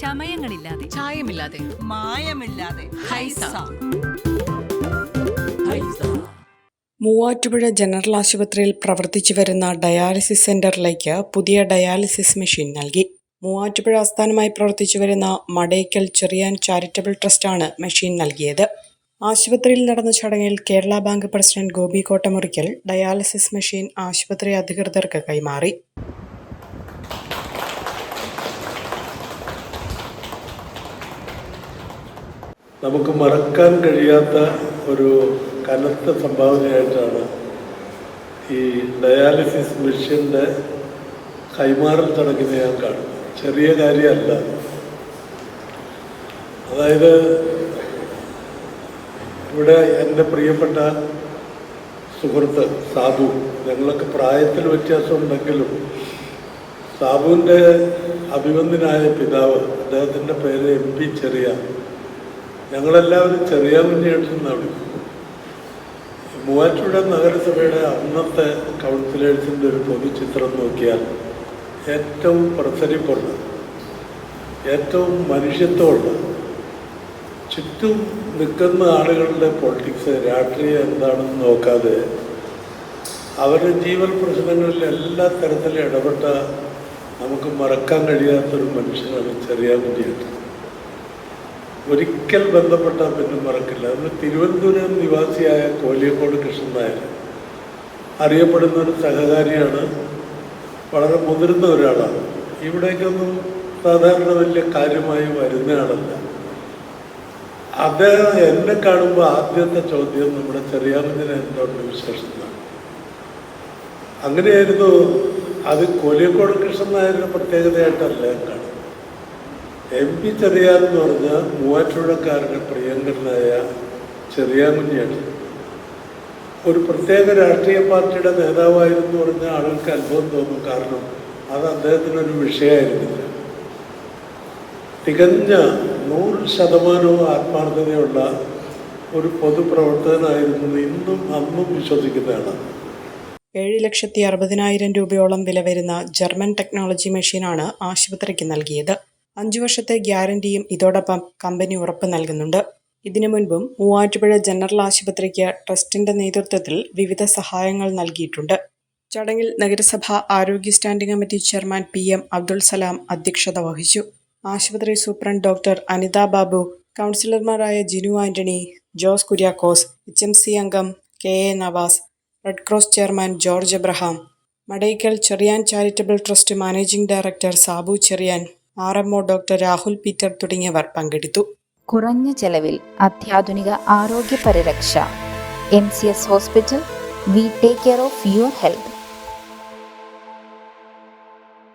ചമയങ്ങളില്ലാതെ. ചായമില്ലാതെ. മായമില്ലാതെ. ഹൈസ. മൂവാറ്റുപുഴ ജനറൽ ആശുപത്രിയിൽ പ്രവർത്തിച്ചു വരുന്ന ഡയാലിസിസ് സെന്ററിലേക്ക് പുതിയ ഡയാലിസിസ് മെഷീൻ നൽകി. മൂവാറ്റുപുഴ ആസ്ഥാനമായി പ്രവർത്തിച്ചു വരുന്ന മടയ്ക്കൽ ചെറിയാൻ ചാരിറ്റബിൾ ട്രസ്റ്റാണ് മെഷീൻ നൽകിയത്. ആശുപത്രിയിൽ നടന്ന ചടങ്ങിൽ Kerala bank president Gopi Kottamurikkal dialysis machine ആശുപത്രി അധികൃതർക്ക് കൈമാറി. നമുക്ക് മറക്കാൻ കഴിയാത്ത ഒരു കനത്ത സംഭാവനയായിട്ടാണ് ഈ ഡയാലിസിസ് മെഷീന്റെ കൈമാറൽ ചടങ്ങിനെ ഞാൻ കാണുന്നത്. ചെറിയ കാര്യമല്ല. അതായത് ഇവിടെ എന്റെ പ്രിയപ്പെട്ട സുഹൃത്ത് സാബു ഞങ്ങളൊക്കെ പ്രായത്തിൽ വ്യത്യാസമുണ്ടെങ്കിലും സാബുവിന്റെ അഭിവന്ദനായ പിതാവ് അദ്ദേഹത്തിന്റെ പേര് എം പി ചെറിയ ഞങ്ങളെല്ലാവരും ചെറിയ കുഞ്ഞിയെടുത്തെന്നാണ് വിളിക്കുന്നത് മൂവാറ്റുപുഴ നഗരസഭയുടെ അന്നത്തെ കൗൺസിലേഴ്സിന്റെ ഒരു പൊതുചിത്രം നോക്കിയാൽ ഏറ്റവും പ്രസരിപ്പുള്ള ഏറ്റവും മനുഷ്യത്വമുള്ള ചുറ്റും നിൽക്കുന്ന ആളുകളുടെ പൊളിറ്റിക്സ് രാഷ്ട്രീയം എന്താണെന്ന് നോക്കാതെ അവരുടെ ജീവൻ പ്രശ്നങ്ങളിൽ എല്ലാ തരത്തിലും ഇടപെട്ട നമുക്ക് മറക്കാൻ കഴിയാത്തൊരു മനുഷ്യനാണ് ചെറിയ കുഞ്ഞിയേട്ടൻ. ഒരിക്കൽ ബന്ധപ്പെട്ടാൽ പിന്നെ മറക്കില്ല. അത് തിരുവനന്തപുരം നിവാസിയായ കോലിയക്കോട് കൃഷ്ണൻ നായർ അറിയപ്പെടുന്ന ഒരു സഹകാരിയാണ്. വളരെ മുതിർന്ന ഒരാളാണ്. ഇവിടേക്കൊന്നും സാധാരണ വലിയ കാര്യമായി വരുന്ന ആളല്ല അദ്ദേഹം എന്നെ കാണുമ്പോൾ ആദ്യത്തെ ചോദ്യം നമ്മുടെ ചെറിയാമഞ്ഞിന് എന്തുകൊണ്ട് വിശേഷം അങ്ങനെയായിരുന്നു അത് കോലിയക്കോട് കൃഷ്ണൻ നായരുടെ പ്രത്യേകതയായിട്ടല്ല എം പി ചെറിയാർ എന്ന് പറഞ്ഞാൽ മൂവാറ്റുപുഴക്കാരുടെ പ്രിയങ്കരനായ ചെറിയാകുഞ്ഞിയാണ് ഒരു പ്രത്യേക രാഷ്ട്രീയ പാർട്ടിയുടെ നേതാവായിരുന്നു പറഞ്ഞ ആളുകൾക്ക് അത്ഭുതം തോന്നും കാരണം അത് അദ്ദേഹത്തിനൊരു വിഷയമായിരുന്നില്ല. തികഞ്ഞ നൂറ് ശതമാനവും ആത്മാർത്ഥതയുള്ള ഒരു പൊതുപ്രവർത്തകനായിരുന്നു ഇന്നും അന്നും വിശ്വസിക്കുന്നതാണ്. ഏഴ് ലക്ഷത്തി അറുപതിനായിരം രൂപയോളം വില വരുന്ന ജർമ്മൻ ടെക്നോളജി മെഷീനാണ് ആശുപത്രിക്ക് നൽകിയത്. അഞ്ചു വർഷത്തെ ഗ്യാരണ്ടിയും ഇതോടൊപ്പം കമ്പനി ഉറപ്പ് നൽകുന്നുണ്ട്. ഇതിനു മുൻപും മൂവാറ്റുപുഴ ജനറൽ ആശുപത്രിക്ക് ട്രസ്റ്റിന്റെ നേതൃത്വത്തിൽ വിവിധ സഹായങ്ങൾ നൽകിയിട്ടുണ്ട്. ചടങ്ങിൽ നഗരസഭ ആരോഗ്യ standing committee chairman P M Abdul Salam അധ്യക്ഷത വഹിച്ചു. ആശുപത്രി സൂപ്രണ്ട് ഡോക്ടർ അനിത ബാബു കൗൺസിലർമാരായ Jinu Antony Jose Kuriakose H M C അംഗം K A Navas Red Cross chairman George Abraham Madakkal Cherian charitable trust managing director Sabu Cherian R M O doctor Rahul Peter തുടങ്ങിയവർ പങ്കെടുത്തു. കുറഞ്ഞ ചെലവിൽ അത്യാധുനിക ആരോഗ്യ പരിരക്ഷ M C S hospital we take care of your health